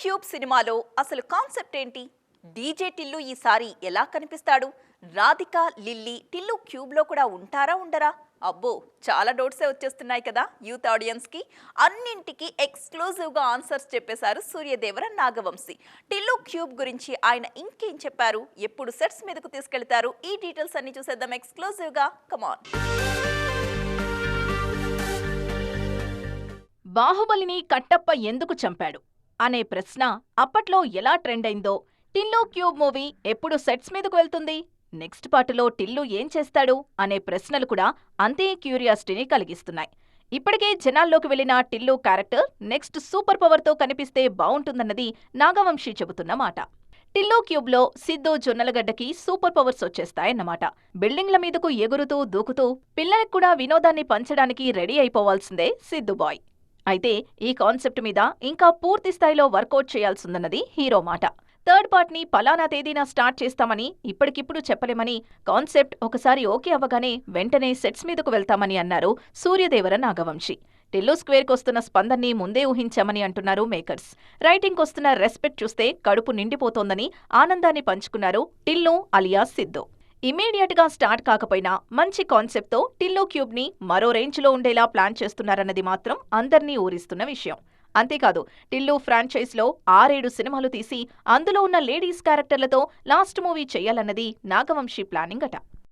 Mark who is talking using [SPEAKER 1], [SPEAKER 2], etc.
[SPEAKER 1] Cube సినిమాలో అసలు concept ఏంటి? డీజే టిల్లు ఈసారి ఎలా కనిపిస్తాడు? రాధిక లిల్లీ టిల్లు క్యూబ్లో కూడా ఉంటారా ఉండరా? అబ్బో చాలా డౌట్సే వచ్చేస్తున్నాయి కదా యూత్ ఆడియన్స్కి. అన్నింటికి ఎక్స్క్లూజివ్గా ఆన్సర్స్ చెప్పేశారు సూర్యదేవర నాగవంశీ. టిల్లు క్యూబ్ గురించి ఆయన ఇంకేం చెప్పారు? ఎప్పుడు సెట్స్ మీదకు తీసుకెళ్తారు? ఈ డీటెయిల్స్ అన్ని చూసేద్దాం ఎక్స్క్లూజివ్గా. కమాన్
[SPEAKER 2] బాహుబలిని కట్టప్ప ఎందుకు చంపాడు? అనే ప్రశ్న అప్పట్లో ఎలా ట్రెండ్ అయిందో టిల్లు క్యూబ్ మూవీ ఎప్పుడు సెట్స్ మీదకు వెళ్తుంది? నెక్స్ట్ పార్టులో టిల్లు ఏం చేస్తాడు? అనే ప్రశ్నలు కూడా అంతే క్యూరియాసిటీని కలిగిస్తున్నాయి. ఇప్పటికే జనాల్లోకి వెళ్ళిన టిల్లు క్యారెక్టర్ నెక్స్ట్ సూపర్ పవర్తో కనిపిస్తే బావుంటుందన్నది నాగవంశీ చెబుతున్న మాట. టిల్లు క్యూబ్లో సిద్ధు జొన్నలగడ్డకి సూపర్ పవర్స్ వచ్చేస్తాయన్నమాట. బిల్డింగ్ల మీదకు ఎగురుతూ దూకుతూ పిల్లలకు కూడా వినోదాన్ని పంచడానికి రెడీ అయిపోవాల్సిందే సిద్ధు బాయ్. అయితే ఈ కాన్సెప్ట్ మీద ఇంకా పూర్తి స్థాయిలో వర్కౌట్ చేయాల్సిందన్నది హీరో మాట. థర్డ్ పార్ట్ని పలానా తేదీన స్టార్ట్ చేస్తామని ఇప్పటికిప్పుడు చెప్పలేమని కాన్సెప్ట్ ఒకసారి ఓకే అవ్వగానే వెంటనే సెట్స్ మీదకు వెళ్తామని అన్నారు సూర్యదేవర నాగవంశి. టెల్లో స్క్వేర్కి వస్తున్న స్పందన్ని ముందే ఊహించామని అంటున్నారు మేకర్స్. రైటింగ్ వస్తున్న రెస్పెక్ట్ చూస్తే కడుపు నిండిపోతోందని ఆనందాన్ని పంచుకున్నారు టిల్లు అలియా సిద్ధు. ఇమీడియట్గా స్టార్ట్ కాకపోయినా మంచి కాన్సెప్ట్తో టిల్లు క్యూబ్ని మరో రేంజ్లో ఉండేలా ప్లాన్ చేస్తున్నారన్నది మాత్రం అందర్నీ ఊరిస్తున్న విషయం. అంతేకాదు టిల్లు ఫ్రాంచైజ్లో ఆరేడు సినిమాలు తీసి అందులో ఉన్న లేడీస్ క్యారెక్టర్లతో లాస్ట్ మూవీ చేయాలన్నది నాగవంశీ ప్లానింగ్ అట.